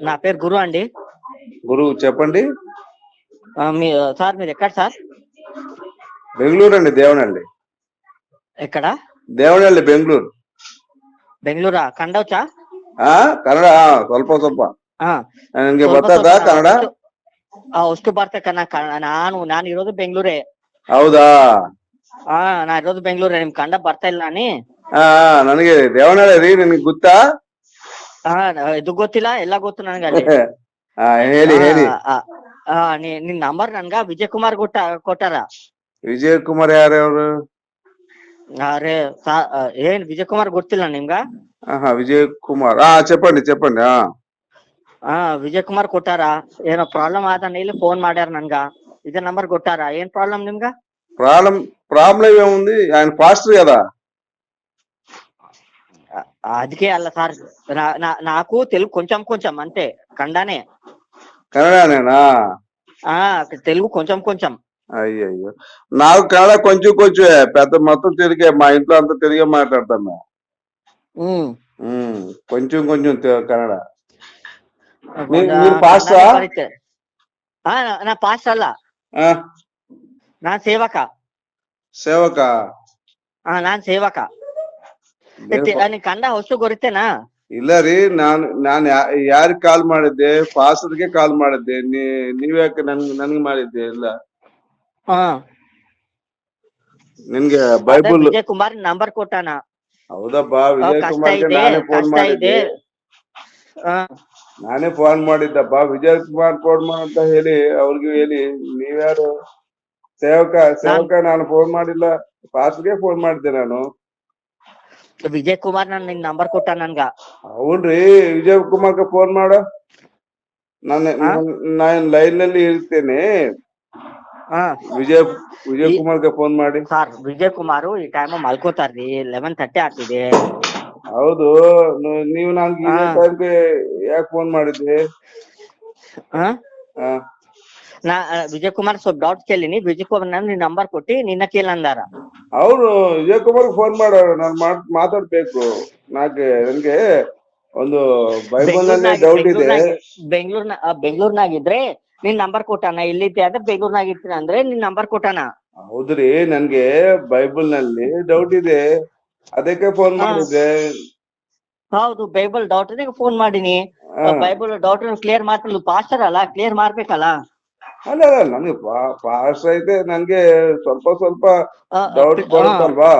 నా పేరు గురు అండి గురు చెప్పండి మీ సార్ మీరు ఎక్కడ సార్ బెంగళూరు అండి దేవనల్లి ఎక్కడ దేవనల్లి బెంగళూరు ಬೆಂಗಳೂರಾ ಕಂಡವ್ಚಾ ಆ ಕನ್ನಡ ಸ್ವಲ್ಪ ಸ್ವಲ್ಪ ನನಗೆ ಬರ್ತದ ಕನ್ನಡ ಅಷ್ಟು ಬರ್ತಕ್ಕ ನಾನು ನಾನು ಇರೋದು ಬೆಂಗಳೂರೇ ಹೌದಾ ಹಾ ನಾ ಇರೋದು ಬೆಂಗಳೂರೇ ನಿಮ್ ಕಂಡ ಬರ್ತಾ ಇಲ್ಲ ನಾನಿ ನನಗೆ ದೇವನಹಳ್ಳಿ ರೀ ನಿನ್ಗೆ ಗೊತ್ತಾ ಇದು ಗೊತ್ತಿಲ್ಲ ಎಲ್ಲ ಗೊತ್ತು ನನಗೆ ಅಲ್ಲಿ ನಿನ್ ನಂಬರ್ ನನ್ಗ ವಿಜಯ್ ಕುಮಾರ್ ಕೊಟ್ಟ ಕೊಟ್ಟಾರ ವಿಜಯ್ ಕುಮಾರ್ ಯಾರು ಅವರು అరే ఏం విజయ్ కుమార్ గుర్తులా నిమ్గా విజయ్ కుమార్ ಹಾ చెప్పండి ವಿಜಯ್ ಕುಮಾರ್ ಕೊಟ್ಟಾರ ಏನೋ ಪ್ರಾಬ್ಲಮ್ ಆದ ನೀಲಿ ಫೋನ್ ಮಾಡ್ಯಾರ ನನ್ಗ ಇದೇ ನಂಬರ್ ಕೊಟ್ಟಾರ ಏನ್ ಪ್ರಾಬ್ಲಮ್ ನಿಮ್ಗ ಪ್ರಾಬ್ಲಮ್ ಪ್ರಾಬ್ಲಮ್ ఏముంది ఆయన పాస్టర్ కదా అదికే అలా సార్ నాకు తెలుగు కొంచెం కొంచెం అంతే కన్నడనే కన్నడానేనా? తెలుగు కొంచెం కొంచెం. అయ్యో నాకు కన్నడ కొంచెం కొంచెం పెద్ద మొత్తం తిరిగే మా ఇంట్లో అంతా తిరిగే మాట్లాడతాం కొంచెం కొంచెం కన్నడ. నా పాస్ట్ అల్ల నా సేవక. సేవక? నా సేవక. ನೀನ್ ಕಂಡ ಹೊಸು ಗೊರಿತೇನಾ? ಇಲ್ಲ ರೀ ನಾನು ನಾನು ಯಾರಿಗ್ ಕಾಲ್ ಮಾಡಿದ್ದೆ? ಪಾಸ್ಗೆ ಕಾಲ್ ಮಾಡಿದ್ದೆ. ನೀ ನೀವ್ಯಾಕೆ ನನ್ ನನ್ಗೆ ಮಾಡಿದ್ದೆ ಇಲ್ಲ ಹಾ. ನಿನ್ಗೆ ಬೈಬಲ್ ವಿಜಯ್ ಕುಮಾರ್ ನಂಬರ್ ಕೊಟ್ಟಾನ. ಹೌದಪ್ಪ ಬಾ ವಿಜಯ್ ಕುಮಾರ್ ಕುಮಾರ್ಗೆ ಇದೆ ನಾನೇ ಫೋನ್ ಕಷ್ಟ ಮಾಡಿದ್ದೆ ಇದೆ. ಆ, ನಾನೇ ಫೋನ್ ಮಾಡಿದ್ದಪ್ಪ ವಿಜಯ್ ಕುಮಾರ್ ಫೋನ್ ಅಂತ ಹೇಳಿ ಅವ್ರಿಗೆ ಹೇಳಿ ನೀವ್ಯಾರು? ಸೇವಕ ಸೇವಕ ನಾನು ಫೋನ್ ಮಾಡಿಲ್ಲ ಪಾಸ್ಗೆ ಫೋನ್ ಮಾಡಿದ್ದೆ ನಾನು. ವಿಜಯ್ ಕುಮಾರ್ ನನ್ ನಿನ್ ನಂಬರ್ ಕೊಟ್ಟ ನನ್ಗ. ಹೌನ್ರಿ ವಿಜಯ್ ಕುಮಾರ್ಗೆ ಫೋನ್ ಮಾಡು. ನಾನು ಹಾ? ನಾನು ಲೈನ್ನಲ್ಲಿ ಇರ್ತೇನೆ. ಹಾ. ವಿಜಯ್ ವಿಜಯ್ ಕುಮಾರ್ಗೆ ಫೋನ್ ಮಾಡಿ. ಸರ್ ವಿಜಯ್ ಕುಮಾರ್ ಈ ಟೈಮ್ ಮಲ್ಕೋತಾರ್ರಿ ಲೆವೆನ್ ತರ್ಟಿ ಆಗ್ತಿದೆ. ಹೌದು ನೀವ್ ನೀವು ನನ್ಗೆ ಹಾ. ಟೈಮ್ಗೆ ಯಾಕೆ ಫೋನ್ ಮಾಡಿದ್ರಿ? ಹಾ? ಆ, ನಾ ವಿಜಯ ವಿಜಯ್ ಕುಮಾರ್ ಸ್ವಲ್ಪ ಡೌಟ್ ಕೇಳಿನಿ. ವಿಜಯ್ ಕುಮಾರ್ ನಿನ್ ನಂಬರ್ ಕೊಟ್ಟಿ ನಿನ್ನ ಕೇಳಂದಾರ ಅವ್ರು ವಿಜಯ್ ಕುಮಾರ್ ಫೋನ್ ಮಾಡೋರು. ನಾನು ಮಾತ್ ಮಾತಾಡ್ಬೇಕು. ನಾಕೆ ನನ್ಗೆ ಒಂದು ಬೈಬಲ್ ಡೌಟ್ ಇದೆ. ಬೆಂಗಳೂರ್ನ ಬೆಂಗಳೂರ್ನಾಗಿದ್ರೆ ನಿನ್ ನಂಬರ್ ಕೊಟ್ಟಾನ ಇಲ್ಲಿದ್ದೆ ಆದ್ರೆ ಬೆಂಗಳೂರ್ನಾಗ ಇರ್ತೀನಿ ಅಂದ್ರೆ ನಿನ್ ನಂಬರ್ ಕೊಟ್ಟಾನ ಹೌದ್ರಿ ನನ್ಗೆ ಬೈಬಲ್ನಲ್ಲಿ ಡೌಟ್ ಇದೆ. ಅದಕ್ಕೆ ಫೋನ್ ಮಾಡಿದೆ ಮಾಡಿದ್ದೆ. ಹೌದು ಬೈಬಲ್ ಡೌಟ್ ಫೋನ್ ಮಾಡೀನಿ. ಬೈಬಲ್ ಡೌಟ್ ಕ್ಲಿಯರ್ ಮಾಡ್ತಿಲ್ಲ ಪಾಸ್ಟರ್ ಅಲ್ಲ ಕ್ಲಿಯರ್ ಮಾಡ್ಬೇಕಲ್ಲ. ಅಲ್ಲ ಅಲ್ಲ ನನ್ಗೆ ಫಾಸ್ಟ್ ಐತೆ ನನ್ಗೆ ಸ್ವಲ್ಪ ಸ್ವಲ್ಪ ಡೌಟ್ ಬರುತ್ತಲ್ವಾ.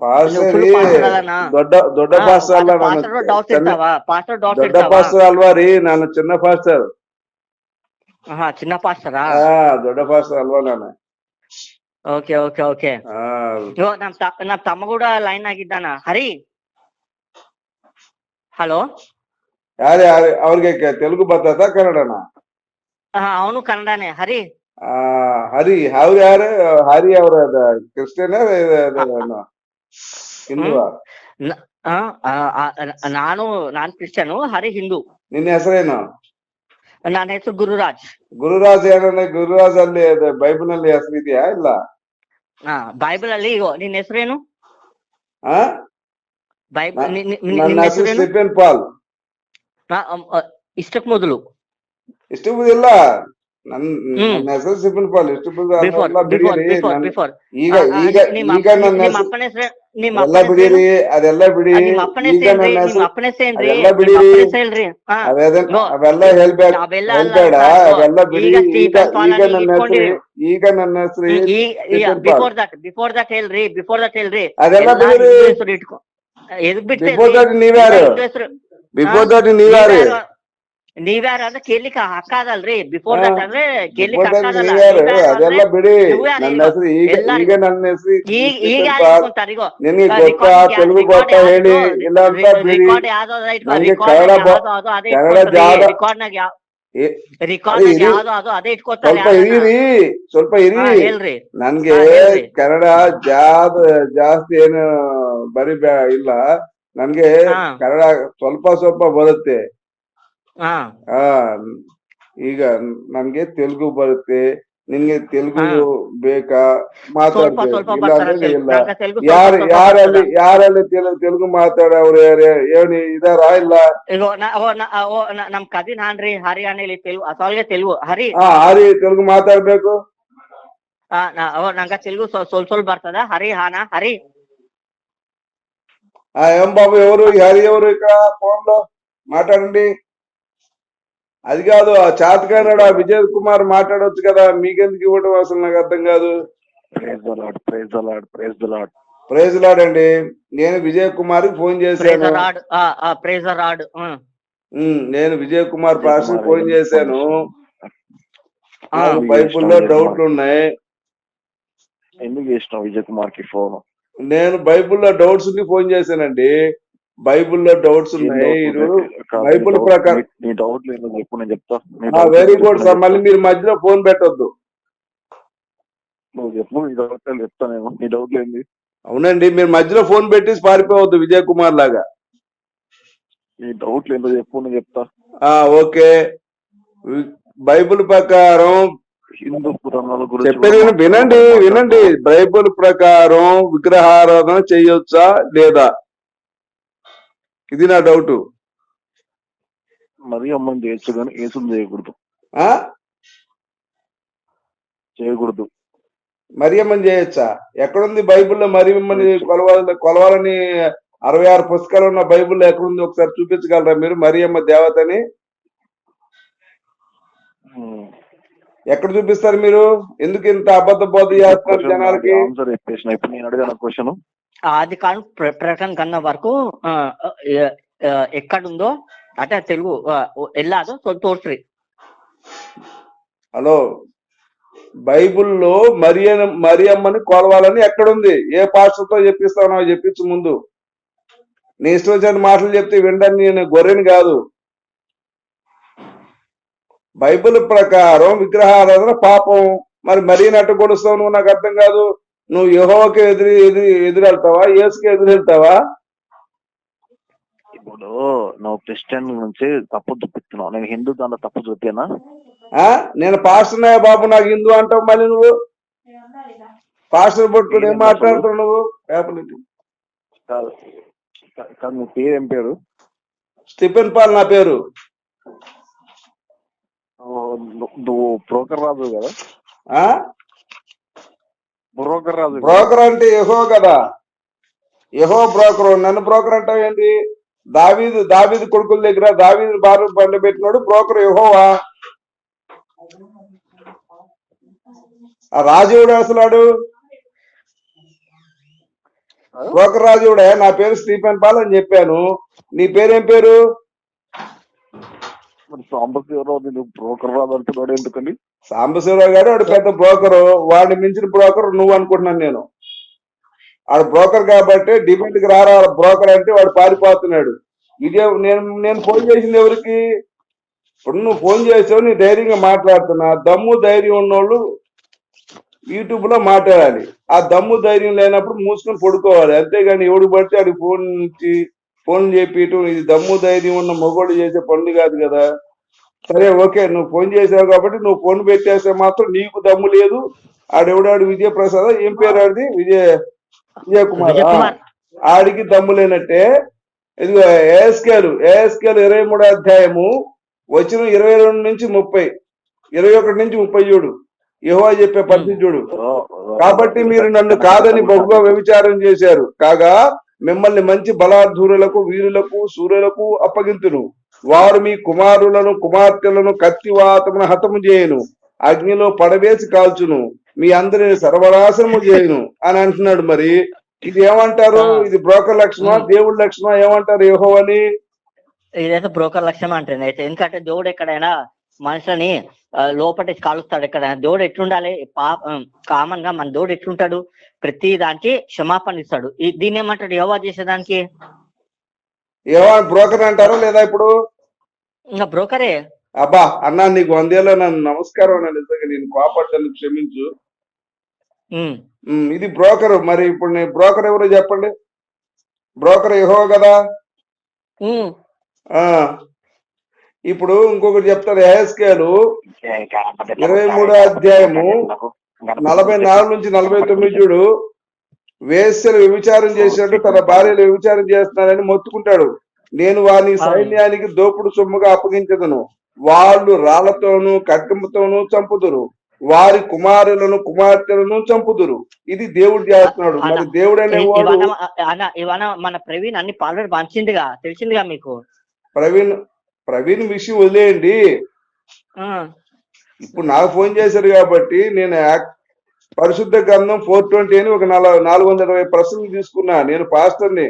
ಅದೇ ಫುಲ್ ಪಾಸ್ಟರ್ ಅಲ್ಲನಾ? ದೊಡ್ಡ ದೊಡ್ಡ ಪಾಸ್ಟರ್ ಅಲ್ಲ ನಾನು ದೊಡ್ಡ ಪಾಸ್ಟರ್ ಅಲ್ವಾ ರೀ ನಾನು ಚಿನ್ನ ಪಾಸ್ಟರ್ ಚಿನ್ನ ಪಾಸ್ಟರಾ ದೊಡ್ಡ ಪಾಸ್ಟರ್ ಅಲ್ವಾ ನಾನು. Okay okay okay. ನಮ್ ತಮ್ಮ ಕೂಡ ಲೈನ್ ಆಗಿದ್ದಾನ. ಹರಿ? ಹಲೋ? ಯಾರು ಯಾರು ಅವ್ರಿಗೆ ಕೆ- ತೆಲುಗು ಬರ್ತದ ಕನ್ನಡನ? ಅವನು ಕನ್ನಡನೇ ಹರಿ. ಆ ಹರಿ ಅವ್ರು ಯಾರು? ಹರಿ ಅವ್ರ ಕ್ರಿಶ್ಚಿಯನ್ ಹಿಂದುವ? ಆ, ಆ, ಆ, ನಾನು ನಾನ್ ಕ್ರಿಶ್ಚಿಯನ್ ಹರಿ ಹಿಂದೂ. ನಿನ್ನ ಹೆಸರೇನು? ನನ್ನ ಹೆಸರು ಗುರುರಾಜ್. ಗುರುರಾಜ್ ಏನಂದ್ರೆ ಗುರುರಾಜ್ ಅಲ್ಲಿ ಬೈಬಲ್ ಅಲ್ಲಿ ಹೆಸರು ಇದೆಯಾ ಇಲ್ಲ? ಹಾ ಬೈಬಲ್ ಅಲ್ಲಿ ಇಗೋ ನಿನ್ ಹೆಸರೇನು? ಆ? ಬೈಬಲ್ ನ- ನಿ- ನಿ- ನಿ- ನನ್ನ ನಿನ್ ಹೆಸರು ಹೆಸರೇನು? ಸ್ಟಿಫೆನ್ ಪಾಲ್. ನಾ ಇಷ್ಟಕ್ ಮೊದಲು. ಇಷ್ಟು ಇಲ್ಲ. ನನ್ ಮೆಸೇಜ್ ಸಿಂಪಲ್ ಇಷ್ಟು ಈಗ ಈಗ ಈಗ ಎಲ್ಲ ಬಿಡಿರಿ ಅದೆಲ್ಲ ಬಿಡಿ ಈಗ ಬಿಡಿರಿ. ಅವೆಲ್ಲ ಹೇಳ್ಬೇಡ ಹೇಳ್ಬೇಡ ಅವೆಲ್ಲ ಬಿಡಿ ಈಗ ಈಗ ನನ್ನ ಹೆಸರು ಈಗ ನನ್ನ ಹೆಸರು ಬಿಫೋರ್ ದಟ್ ಬಿಫೋರ್ ದಟ್ ಹೇಳ್ರಿ ಬಿಫೋರ್ ದಟ್ ಹೇಳ್ರಿ. ಅದೆಲ್ಲ ಬಿಡಿರಿ. ಬಿಫೋರ್ ದಟ್ ನೀವ್ಯಾರು? ಬಿಫೋರ್ ದಟ್ ನೀವ್ಯಾರಿ ನೀವ್ಯಾರ ಅಂದ್ರೆ ಕೇಳ್ಲಿಕ್ಕೆ ಬಿಫೋರ್ ದಟ್ ಅಂದ್ರೆ ಕೇಳ್ಲಿಕ್ಕೆ ಅದೆಲ್ಲ ಬಿಡಿ. ನನ್ನ ಹೆಸರು ಈಗ ಈಗ ನನ್ನ ಹೆಸರು ಈಗ ನಿನ್ಗೆ ಗೊತ್ತಾ ತೆಲುಗು ಹೇಳಿ. ಇಲ್ಲ ಅಂತ ಬಿಡಿ. ಕನ್ನಡ ಕನ್ನಡ ಜಾಗ ಸ್ವಲ್ಪ ಇರಿ. ಸ್ವಲ್ಪ ಇರಿ. ನನ್ಗೆ ಕನ್ನಡ ಜಾಸ್ತಿ ಏನು ಬರಿ ಇಲ್ಲ. ನನ್ಗೆ ಕನ್ನಡ ಸ್ವಲ್ಪ ಸ್ವಲ್ಪ ಬರುತ್ತೆ. ಆ ಈಗ ನನ್ಗೆ ತೆಲುಗು ಬರುತ್ತೆ. ನಿಮ್ಗೆ ತೆಲುಗು ಬೇಕಾ? ಮಾತಾಡ್ತೇವೆ ಯಾರು ಯಾರಲ್ಲಿ ಯಾರಲ್ಲಿ ತೆಲುಗು ಮಾತಾಡೋರು ಹೇಳಿ ಇದಾರ ಇಲ್ಲ? ನಮ್ ಕಜಿನ್ ಹಾನ್ರಿ ಹರಿ ಅನೇಲಿ ತೆಲುಗು ಅಸಾಲ್ಗೆ ತೆಲುಗು ಹರಿ. ಹರಿ ತೆಲುಗು ಮಾತಾಡ್ಬೇಕು. ನಂಗ ತೆಲುಗು ಸ್ವಲ್ಪ ಸ್ವಲ್ಪ ಬರ್ತದ. ಹರಿ ಹಾನ ಹರಿ. ఆ ఏం బాబు ఎవరు? హరి ఎవరు ఇక్కడ ఫోన్లో మాట్లాడండి. అది కాదు ఆ చాతకానాడు ఆ విజయ్ కుమార్ మాట్లాడొచ్చు కదా. మీకెందుకు ఇవ్వడం అసలు నాకు అర్థం కాదు. Praise the Lord praise the Lord praise the Lord praise లాడండి నేను విజయ్ కుమార్కి ఫోన్ చేశాను. నేను విజయ్ కుమార్ పాస్టర్ ఫోన్ చేశాను. బైబిల్లో డౌట్లు ఉన్నాయి ఎందుకు చేసినావు విజయ్ కుమార్కి ఫోన్? నేను బైబిల్లో డౌట్స్కి ఫోన్ చేశానండి. బైబిల్లో డౌట్స్ ఉన్నాయి. బైబిల్ ప్రకారం నీ డౌట్ చెప్పు నేను చెప్తా. Very good sir. మళ్ళీ మీరు మధ్యలో ఫోన్ పెట్టొద్దు. నువ్వు చెప్పు నీ డౌట్ చెప్తా నేను. నీ డౌట్ ఏంది అవునండి మీరు మధ్యలో ఫోన్ పెట్టేసి పారిపోవద్దు విజయ్ కుమార్ లాగా. నీ డౌట్ ఏందో చెప్పు నేను చెప్తా. ఆ ఓకే. బైబిల్ ప్రకారం హిందూ పురాణాల గురించి చెప్పేది వినండి. వినండి. బైబిల్ ప్రకారం విగ్రహారాధన చేయొచ్చా లేదా? ఇది నా డౌట్. మరీ అమ్మని చేయొచ్చు కానీ ఏసుని చేయకూడదు. చేయకూడదు. మరియమ్మని చేయొచ్చా? ఎక్కడుంది బైబిల్లో మరియమ్మని కొలవాలి కొలవాలని అరవై ఆరు పుస్తకాలు ఉన్న బైబిల్లో ఎక్కడుంది ఒకసారి చూపించగలరా మీరు మరియమ్మ దేవతని. ఎక్కడ చూపిస్తారు మీరు? ఎందుకు ఇంత అబద్ధ బోధ చేస్తారు జనాలకి? నేను ఆది కాలం ప్రకటన కన్నా వరకు ఎక్కడుందో అంటే తెలుగు ఎల్లాదు తోర్చి హలో? బైబుల్లో మరి మరి అమ్మని కోలవాలని ఎక్కడుంది? ఏ పాత్రతో చెప్పిస్తానో చెప్పించు ముందు. నీ ఇష్టం వచ్చిన మాటలు చెప్తే వినడానికి నేను గొర్రెని కాదు. బైబిల్ ప్రకారం విగ్రహారాధన పాపం. మరి మరీ నట్టు కొడుస్తావు నువ్వు? నాకు అర్థం కాదు. నువ్వు యెహోవాకి ఎదురు ఎదురు ఎదురెళ్తావా యేసుకి ఎదురు వెళ్తావా? ఇప్పుడు నువ్వు క్రిస్టియన్ నుంచి తప్పు చూపిస్తున్నావు. నేను హిందూ దాంట్లో తప్పు చూపానా? ఆ? నేను పాస్టర్నే బాబు నాకు హిందూ అంటావు మళ్ళీ నువ్వు? పాస్టర్ పట్టుకుని ఏం మాట్లాడుతున్నావు నువ్వు. కాదు. కాదు నీ పేరు ఏం పేరు? స్టిఫెన్ పాల్ నా పేరు. నువ్వు బ్రోకర్ రాజు కదా? ఆ? బ్రోకర్ రాజు? బ్రోకర్ అంటే యహో కదా. యహో బ్రోకర్ నన్ను బ్రోకర్ అంటావు ఏంటి? దావీదు దావీదు కొడుకుల దగ్గర దావీదు బారు బండ పెట్టినాడు బ్రోకర్ యహోవా. ఆ రాజువుడు అసలాడు? బ్రోకర్ రాజువుడే నా పేరు స్టీఫెన్ పాల్ అని చెప్పాను. నీ పేరేం పేరు? మరి సాంబశివరావు బ్రోకర్ రాజు అంటున్నాడు ఎందుకని? సాంబశివరావు గారు వాడు పెద్ద బ్రోకరు వాడిని మించిన బ్రోకర్ నువ్వు అనుకుంటున్నాను నేను. వాడు బ్రోకర్ కాబట్టి డిమాండ్కి రారా బ్రోకర్ అంటే వాడు పారిపోతున్నాడు. ఇదే నేను నేను ఫోన్ చేసింది ఎవరికి? ఇప్పుడు నువ్వు ఫోన్ చేసావు నీ ధైర్యంగా మాట్లాడుతున్నా. దమ్ము ధైర్యం ఉన్నోళ్ళు యూట్యూబ్లో మాట్లాడాలి. ఆ దమ్ము ధైర్యం లేనప్పుడు మూసుకొని పడుకోవాలి. అంతేగాని ఎవడు పడితే వాడికి ఫోన్ నుంచి ఫోన్ చేపించడం ఇది దమ్ము ధైర్యం ఉన్న మొగోడు చేసే పనులు కాదు కదా. సరే ఓకే నువ్వు ఫోన్ చేసావు కాబట్టి నువ్వు ఫోన్ పెట్టేస్తే మాత్రం నీకు దమ్ము లేదు. ఆడెవడాడు విజయ ప్రసాద్ ఏం పేరు ఆడిది? విజయ విజయ్ కుమార్. ఆడికి దమ్ము లేనట్టే. ఇదిగో ఏఎస్కేలు ఏఎస్కేలు ఇరవై మూడో అధ్యాయము వచ్చిన ఇరవై రెండు నుంచి ముప్పై ఇరవై ఒకటి నుంచి ముప్పై చూడు. యెహోవా చెప్పే పరిస్థితి చూడు. కాబట్టి మీరు నన్ను కాదని బహుగా వ్యభిచారం చేశారు. కాగా మిమ్మల్ని మంచి బలాధూరులకు వీరులకు సూర్యులకు అప్పగింతును. వారు మీ కుమారులను కుమార్తెలను కత్తివాతమున హతము చేయను. అగ్నిలో పడవేసి కాల్చును. మీ అందరిని సర్వనాశనము చేయను అని అంటున్నాడు మరి. ఇది ఏమంటారు? ఇది బ్రోకర్ లక్షణమా? దేవుడి లక్షణమా? ఏమంటారు యెహోవని? ఇదైతే బ్రోకర్ లక్ష్యం అంటుంది అయితే ఎందుకంటే దేవుడు ఎక్కడైనా మనుషులని లోపటి కాలుస్తాడు ఎక్కడైనా దేవుడు ఎట్లుండాలి? కామన్గా మన దేవుడు ఎట్లుంటాడు? ప్రతి దానికి క్షమాపణ ఇస్తాడు. దీన్ని ఏమంటాడు? యోగా చేసేదానికి? ఏమో బ్రోకర్ అంటారా లేదా ఇప్పుడు? ఇంకా బ్రోకరే? అబ్బా అన్నా నీకు వందేళ్ళ నన్ను నమస్కారం అన్న నిజంగా నేను కోపడ్డాను క్షమించు. ఇది బ్రోకర్ మరి ఇప్పుడు నేను బ్రోకర్ ఎవరో చెప్పండి? బ్రోకర్ యహో కదా? ఇప్పుడు ఇంకొకటి చెప్తారు ఏఎస్కేలు. ఇరవై మూడో అధ్యాయము నలభై నాలుగు నుంచి నలభై తొమ్మిది చూడు. వేశ్యలు వ్యభిచారం చేసినట్టు తన భార్యలు వ్యభిచారం చేస్తున్నారని మొత్తుకుంటాడు. నేను వాని సైన్యానికి దోపుడు సొమ్ముగా అప్పగించదను. వాళ్ళు రాళ్ళతోనూ ఖడ్గముతోనూ చంపుదురు. వారి కుమారులను కుమార్తెలను చంపుదురు. ఇది దేవుడు చేస్తున్నాడు. మరి దేవుడు అనేవాడు మన ప్రవీణ్ అన్ని ఆల్రెడీ పంచిందిగా తెలిసిందిగా మీకు? ప్రవీణ్ ప్రవీణ్ విషయం వదిలేయండి. ఇప్పుడు నాకు ఫోన్ చేశారు కాబట్టి నేను పరిశుద్ధ గ్రంథం ఫోర్ ట్వంటీ అని ఒక నాలుగు నాలుగు వందల ఇరవై ప్రశ్నలు తీసుకున్నా. నేను పాస్టర్ని.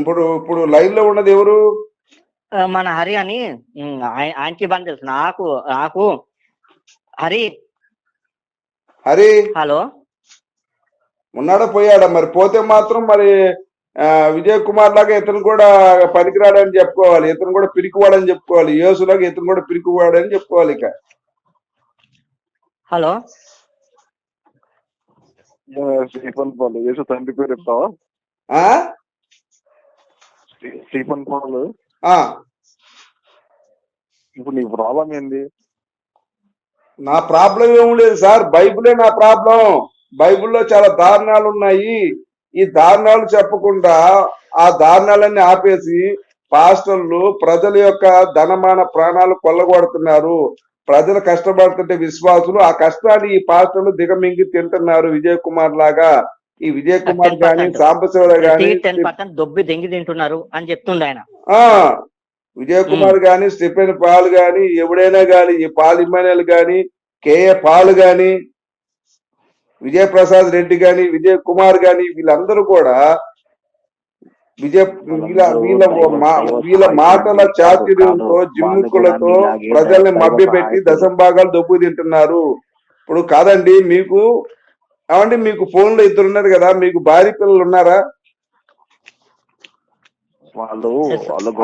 ఇప్పుడు ఇప్పుడు లైన్లో ఉన్నది ఎవరు? మన హరి అని. ఆయనకి బాగా తెలుసు. నాకు నాకు. హరి. హరి? హలో. ఉన్నాడా పోయాడా? మరి పోతే మాత్రం మరి విజయ్ కుమార్ లాగా ఇతను కూడా పనికిరాడని చెప్పుకోవాలి. ఇతను కూడా పిరికివాడని చెప్పుకోవాలి. యేసులాగా ఇతను కూడా పిరికివాడని చెప్పుకోవాలి ఇక. హలో? Stefan Paul. యేసు తండ్రి పేరు చెప్తావా? Stephen Paul. ఆ. ఇప్పుడు నీ ప్రాబ్లం ఏంది? నా ప్రాబ్లం ఏం లేదు సార్. బైబిలే నా ప్రాబ్లం. బైబిల్లో చాలా దారుణాలు ఉన్నాయి ఈ దారుణాలు చెప్పకుండా ఆ దారుణాలన్నీ ఆపేసి పాస్టర్లు ప్రజల యొక్క ధనమాన ప్రాణాలు కొల్లగొడుతున్నారు. ప్రజలు కష్టపడుతుంటే విశ్వాసులు ఆ కష్టాన్ని ఈ పాస్టర్లు దిగమింగి తింటున్నారు విజయ్ కుమార్ లాగా. ఈ విజయ్ కుమార్ గాని 10% సాంబశివరావు గాని దొబ్బి దెంగి తింటున్నారు అని చెప్తుండే ఆయన. ఆ విజయ్ కుమార్ గాని స్టిఫెన్ పాల్ గాని ఎవడైనా గాని ఈ పాల్ ఇమానుయల్ గాని కేఏ పాల్ గాని విజయ్ ప్రసాద్ రెడ్డి గాని విజయ్ కుమార్ గాని వీళ్ళందరూ కూడా విజయ్ వీళ్ళ వీళ్ళ మా- వీళ్ళ మాటల చాతుర్యంతో జిమ్ముకులతో ప్రజల్ని మభ్యపెట్టి దశంభాగాలు దొబ్బు తింటున్నారు. ఇప్పుడు కాదండి మీకు ఏమండి మీకు ఫోన్లో ఇద్దరు ఉన్నారు కదా మీకు భార్య పిల్లలు ఉన్నారా. వాళ్ళు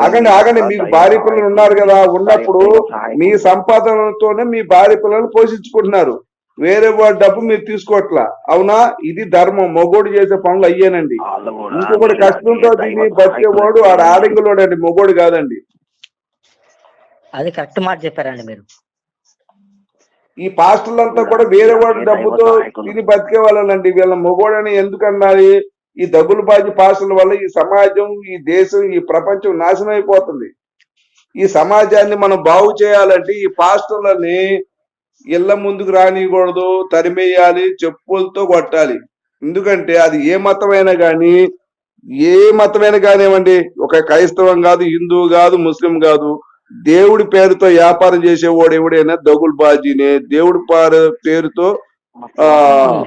ఆగండి ఆగండి మీకు భార్య పిల్లలు ఉన్నారు కదా ఉన్నప్పుడు మీ సంపాదనతోనే మీ భార్య పిల్లలు పోషించుకుంటున్నారు. వేరే వాడి డబ్బు మీరు తీసుకోవట్లా? అవునా? ఇది ధర్మం. మొగోడు చేసే పనులు అయ్యేనండి. ఇంకొకటి కష్టంతో తిని బతికేవాడు ఆడ ఆడంగులోడు అండి. మొగోడు కాదండి. అది కరెక్ట్ మాట చెప్పారండి మీరు. ఈ పాస్టర్లంతా కూడా వేరే వాడి డబ్బుతో తిని బతికే వాళ్ళండి. వీళ్ళ మొగోడని ఎందుకు అన్నారు ఈ డబ్బులు బాజీ పాస్టర్ల వల్ల ఈ సమాజం ఈ దేశం ఈ ప్రపంచం నాశనం అయిపోతుంది. ఈ సమాజాన్ని మనం బాగు చేయాలంటే ఈ పాస్టర్లని ఇళ్ళ ముందుకు రానియకూడదు తరిమేయాలి చెప్పులతో కొట్టాలి. ఎందుకంటే అది ఏ మతమైనా కానీ ఏ మతమైనా కానివ్వండి ఒక క్రైస్తవం కాదు హిందువు కాదు ముస్లిం కాదు దేవుడి పేరుతో వ్యాపారం చేసేవాడు ఎవడైనా దగులు బాజీనే. దేవుడి పార- పేరుతో ఆ,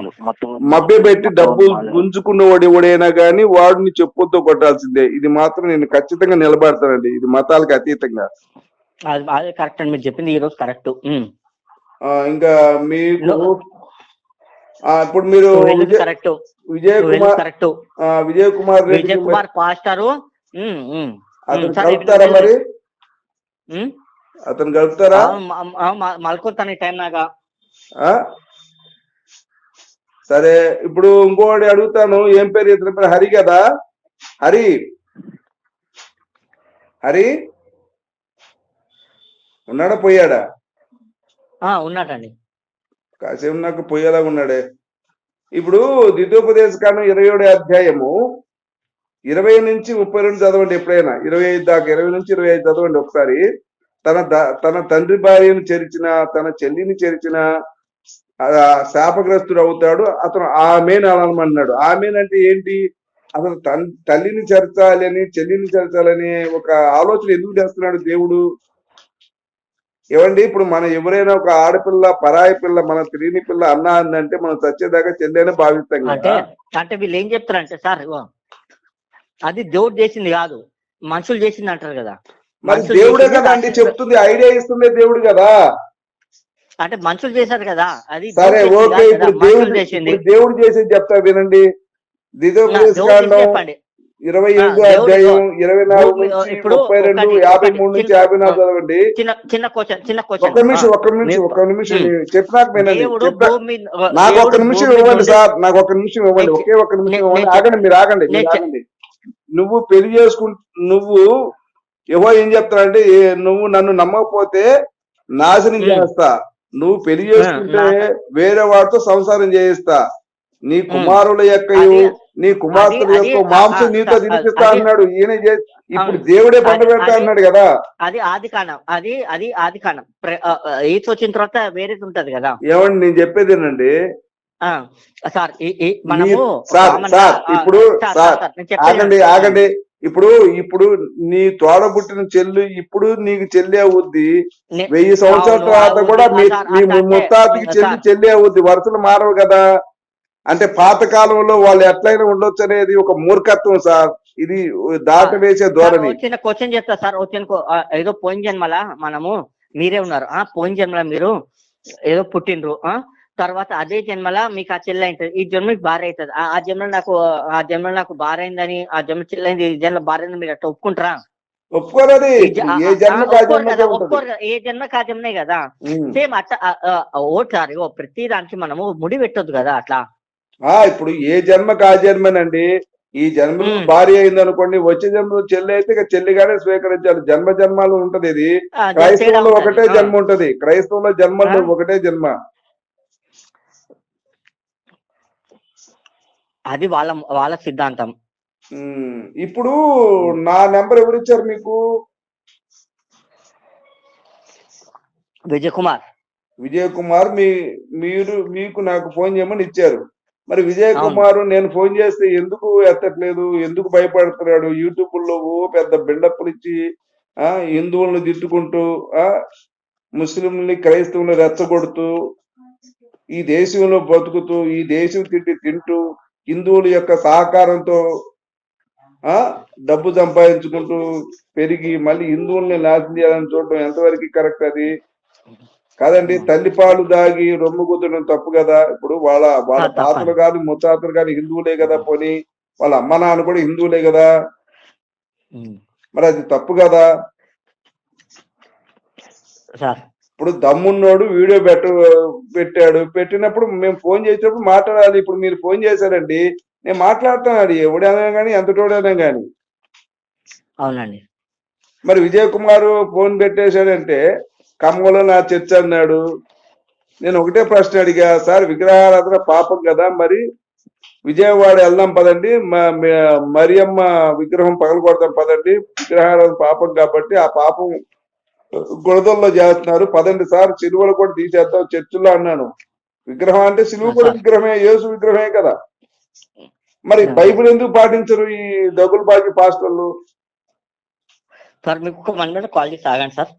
మభ్య పెట్టి డబ్బులు గుంజుకున్నవాడు ఎవడైనా కానీ వాడిని చెప్పులతో కొట్టాల్సిందే. ఇది మాత్రం నేను ఖచ్చితంగా నిలబడతానండి. ఇది మతాలకు అతీతంగా. అది కరెక్ట్ అండి. మీరు చెప్పింది ఈ రోజు కరెక్ట్ ఇంకా మీకు ఇప్పుడు మీరు Vijay correct. Vijay Kumar correct. Vijay Kumar Vijay Kumar pastor. అతను కలుపుతారా మరి? అతను కలుపుతారా? మలుకొత్తాను టైం నాగా. ఆ? సరే ఇప్పుడు ఇంకోటి అడుగుతాను. ఏం పేరు ఇతని పేరు? హరి కదా? హరి. హరి? ఉన్నాడా? పోయాడా? ఉన్నాడండి. కాసేపు నాకు పోయేలాగా ఉన్నాడే. ఇప్పుడు ద్వితోపదేశ కాండం ఇరవై ఏడు అధ్యాయము ఇరవై నుంచి ముప్పై రెండు చదవండి ఎప్పుడైనా. ఇరవై ఐదు దాకా ఇరవై నుంచి ఇరవై ఐదు చదవండి ఒకసారి. తన తన తండ్రి భార్యను చేర్చిన తన చెల్లిని చేర్చిన శాపగ్రస్తుడు అవుతాడు అతను ఆమెన్ అనమన్నాడు. ఆమెన్ అంటే ఏంటి? అతను తల్లిని చేర్చాలి అని చెల్లిని చేర్చాలని ఒక ఆలోచన ఎందుకు చేస్తున్నాడు దేవుడు? ఏమండి ఇప్పుడు మనం ఎవరైనా ఒక ఆడపిల్ల పరాయి పిల్ల మన తిరిగిన పిల్ల అన్న అందంటే మనం చచ్చేదాకా చెల్లెనే భావిస్తాం అంటే కదా. అంటే వీళ్ళు ఏం చెప్తారంటే సార్ అది దేవుడు చేసింది కాదు మనుషులు చేసింది అంటారు కదా. మరి మనుషులు దేవుడే కదా అండి చెప్తుంది ఐడియా ఇస్తుంది దేవుడు కదా. అంటే మనుషులు చేశారు కదా అది సరే దేవుడు ఓకే ఇప్పుడు దేవుడు చేసింది. దేవుడు చేసేది చెప్తా వినండి. నా ఇరవై ఎనిమిదో దేవుడు అధ్యాయం ఇరవై నాలుగు నుంచి ముప్పై రెండు యాభై మూడు నుంచి యాభై నాలుగు చదవండి. చిన్న చిన్న క్వశ్చన్ చిన్న ఒక్క నిమిషం ఒక్క నిమిషం ఒక్క నిమిషం చెప్పినాక నాకు ఒక నిమిషం ఇవ్వండి సార్ నాకు ఒక నిమిషం ఇవ్వండి ఒకే ఒక నిమిషం ఇవ్వండి. ఆగండి మీరు ఆగండి నువ్వు పెళ్ళి చేసుకు నువ్వు యహో ఏం చెప్తాడంటే ఏ- నువ్వు నన్ను నమ్మకపోతే నాశనం. చేస్తా. నువ్వు పెళ్ళి చేసుకుంటే వేరే వాడితో సంసారం చేయిస్తా. నీ కుమారుల యొక్క నీ కుమార్తెల యొక్క మాంసం నీతో తినిపిస్తా అన్నాడు. ఈయన ఇప్పుడు. దేవుడే పంట పెడతా అన్నాడు కదా. అది ఆది కాండం అది అది ఆది ఆ, ఈత వచ్చిన తర్వాత వేరేది ఉంటది కదా. ఏమండి నేను చెప్పేది ఏంటండి? సార్ మనము సార్, సార్, ఇప్పుడు సార్, ఆగండి. ఆగండి. ఇప్పుడు ఇప్పుడు నీ తోడబుట్టిన చెల్లి ఇప్పుడు నీకు చెల్లి అవుద్ది. వెయ్యి సంవత్సరాల తర్వాత కూడా మీ ముత్తాతకి చెల్లి. చెల్లి అవుద్ది. వరుసలు మారవు కదా. అంటే పాత కాలంలో వాళ్ళు ఎట్లయినా ఉండొచ్చు అనేది ఒక మూర్ఖత్వం సార్. ఇది దాట వేసే ధోరణి. వచ్చిన క్వశ్చన్ చెప్తా సార్ వచ్చిన ఏదో పోయిన జన్మల మనము మీరే ఉన్నారు. ఆ పోయిన జన్మల మీరు ఏదో పుట్టినరు ఆ? తర్వాత అదే జన్మల మీకు ఆ చెల్లి అవుతుంది ఈ జన్మ మీకు భార్య అవుతుంది ఆ జన్మ నాకు ఆ జన్మ నాకు భార్య అయిందని ఆ జన్మ చెల్లైంది ఈ జన్మ భార్య అయిందని మీరు అట్లా ఒప్పుకుంటారా? ఒప్పుకోరది. ఏ జన్మ ఒప్పుకోరు. ఏ జన్మ కా జన్మే కదా. సేమ్ అట్లా ఓ సార్ ప్రతి దానికి మనము ముడి పెట్టొద్దు కదా అట్లా. ఆ ఇప్పుడు ఏ జన్మకి ఆ జన్మనండి ఈ జన్మలో. భార్య అయింది అనుకోండి వచ్చే జన్మలో చెల్లి అయితే ఇక చెల్లిగానే స్వీకరించాలి. జన్మ జన్మాలు ఉంటది ఇది. క్రైస్తవులో. ఒకటే. జన్మ ఉంటది. క్రైస్తవులో జన్మలు ఆ. ఒకటే జన్మ. అది వాళ్ళ వాళ్ళ సిద్ధాంతం. ఇప్పుడు నా నెంబర్ ఎవరు ఇచ్చారు మీకు? విజయ్ కుమార్ విజయ్ కుమార్ మీ మీరు మీకు నాకు ఫోన్ చేయమని ఇచ్చారు. మరి విజయ్. కుమార్ నేను ఫోన్ చేస్తే ఎందుకు ఎత్తట్లేదు? ఎందుకు భయపడుతున్నాడు? యూట్యూబ్లో పెద్ద బిల్డప్లు ఇచ్చి ఆ హిందువులను తిట్టుకుంటూ ఆ ముస్లింని క్రైస్తవుని రెచ్చగొడుతూ ఈ దేశంలో బతుకుతూ ఈ దేశం తిండి తింటూ హిందువుల యొక్క సహకారంతో ఆ డబ్బు సంపాదించుకుంటూ పెరిగి మళ్ళీ హిందువుల్ని నాశనం చేయాలని చూడడం ఎంతవరకు కరెక్ట్ అది? కాదండి తల్లి పాలు దాగి రొమ్ము కుదరడం తప్పు కదా. ఇప్పుడు వాళ్ళ వాళ్ళ. తాతలు కానీ ముత్తాతలు కానీ హిందువులే కదా పోనీ. వాళ్ళ అమ్మ నాన్న కూడా హిందువులే కదా. మరి అది తప్పు కదా. ఇప్పుడు దమ్మున్నోడు వీడియో పెట్ట పెట్టాడు. పెట్టినప్పుడు మేము ఫోన్ చేసినప్పుడు మాట్లాడాలి. ఇప్పుడు మీరు ఫోన్ చేశారండి. నేను మాట్లాడుతాను అది ఎవడైనా కానీ ఎంతటోడైనా కానీ అవునండి. మరి విజయ్ కుమార్ ఫోన్ పెట్టేశాడంటే ఖమ్మంలో నా చర్చ అన్నాడు. నేను ఒకటే ప్రశ్న అడిగా సార్ విగ్రహారాధన పాపం కదా మరి విజయవాడ వెళ్దాం పదండి మరియమ్మ విగ్రహం పగల కొడదాం పదండి విగ్రహారాధన పాపం కాబట్టి ఆ పాపం గుడదల్లో చేస్తున్నారు పదండి సార్ సిలువలు కూడా తీసేద్దాం చర్చిలో అన్నాను. విగ్రహం అంటే సిలువ కూడా విగ్రహమే యేసు విగ్రహమే కదా. మరి బైబిల్ ఎందుకు పాటించరు ఈ దగులుబాజీ పాస్టర్లు? సార్ మీకు ఒక వన్ మినిట్ కాల్ చేసి ఆగండి సార్.